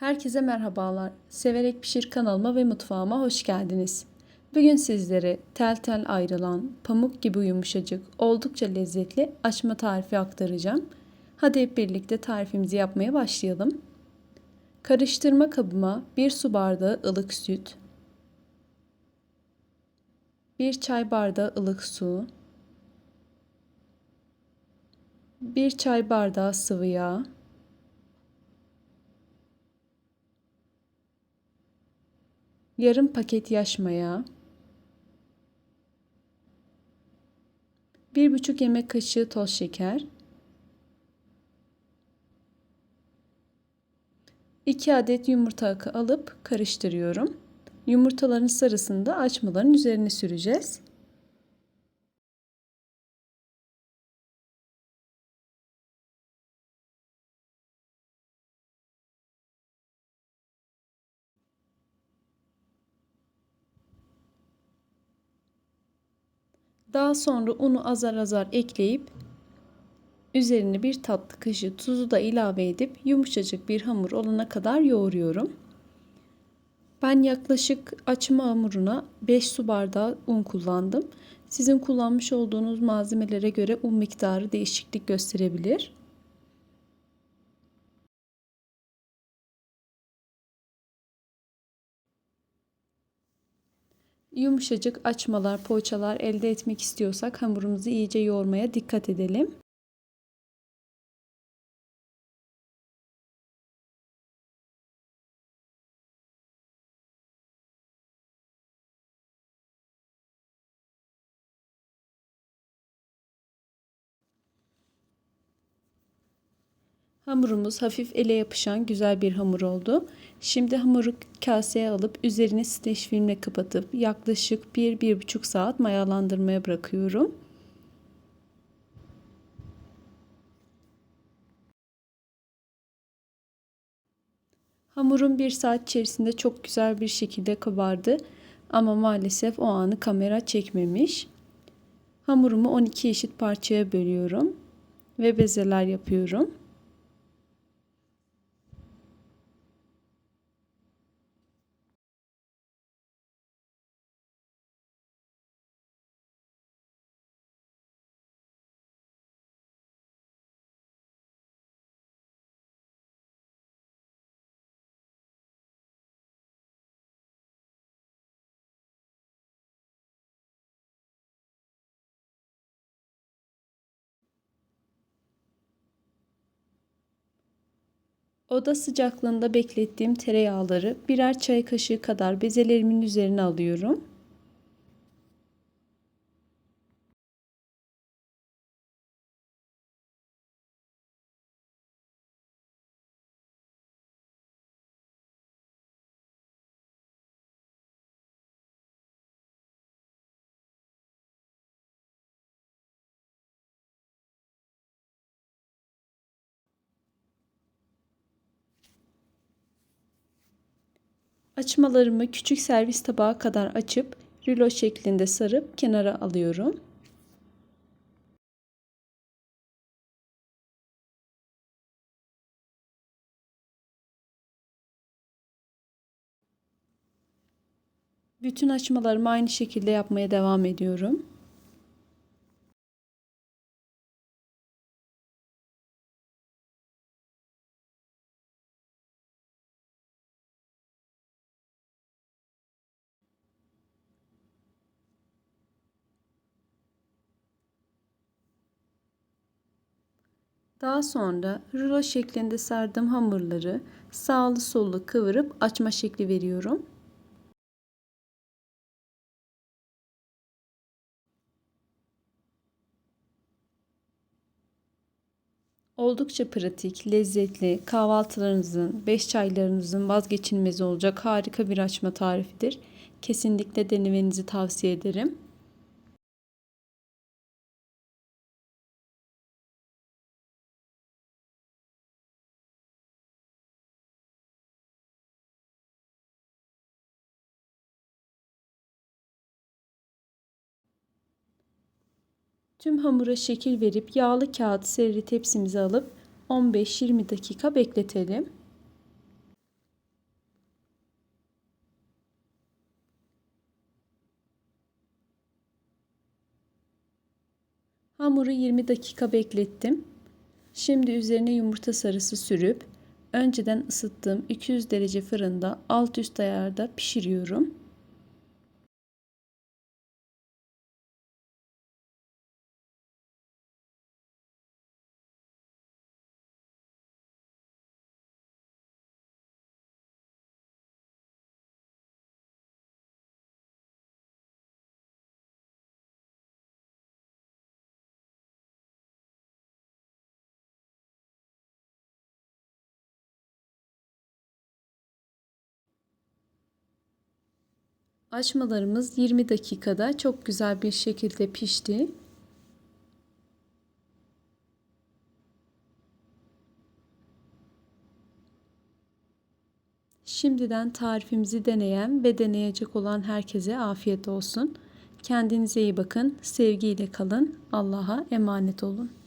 Herkese merhabalar. Severek Pişir kanalıma ve mutfağıma hoş geldiniz. Bugün sizlere tel tel ayrılan, pamuk gibi yumuşacık, oldukça lezzetli açma tarifi aktaracağım. Hadi hep birlikte tarifimizi yapmaya başlayalım. Karıştırma kabıma 1 su bardağı ılık süt, 1 çay bardağı ılık su, 1 çay bardağı sıvı yağ, yarım paket yaş maya, 1,5 yemek kaşığı toz şeker, 2 adet yumurta akı alıp karıştırıyorum. Yumurtaların sarısını da açmaların üzerine süreceğiz. Daha sonra unu azar azar ekleyip üzerine bir tatlı kaşığı tuzu da ilave edip yumuşacık bir hamur olana kadar yoğuruyorum. Ben yaklaşık açma hamuruna 5 su bardağı un kullandım. Sizin kullanmış olduğunuz malzemelere göre un miktarı değişiklik gösterebilir. Yumuşacık açmalar, poğaçalar elde etmek istiyorsak hamurumuzu iyice yoğurmaya dikkat edelim. Hamurumuz hafif ele yapışan güzel bir hamur oldu. Şimdi hamuru kaseye alıp üzerine streç filmle kapatıp yaklaşık 1-1,5 saat mayalandırmaya bırakıyorum. Hamurum bir saat içerisinde çok güzel bir şekilde kabardı. Ama maalesef o anı kamera çekmemiş. Hamurumu 12 eşit parçaya bölüyorum ve bezeler yapıyorum. Oda sıcaklığında beklettiğim tereyağları birer çay kaşığı kadar bezelerimin üzerine alıyorum. Açmalarımı küçük servis tabağı kadar açıp rulo şeklinde sarıp kenara alıyorum. Bütün açmalarımı aynı şekilde yapmaya devam ediyorum. Daha sonra rulo şeklinde sardığım hamurları sağlı sollu kıvırıp açma şekli veriyorum. Oldukça pratik, lezzetli, kahvaltılarınızın, beş çaylarınızın vazgeçilmezi olacak harika bir açma tarifidir. Kesinlikle denemenizi tavsiye ederim. Tüm hamura şekil verip yağlı kağıt serili tepsimize alıp 15-20 dakika bekletelim. Hamuru 20 dakika beklettim. Şimdi üzerine yumurta sarısı sürüp önceden ısıttığım 200 derece fırında alt üst ayarda pişiriyorum. Açmalarımız 20 dakikada çok güzel bir şekilde pişti. Şimdiden tarifimizi deneyen ve deneyecek olan herkese afiyet olsun. Kendinize iyi bakın, sevgiyle kalın, Allah'a emanet olun.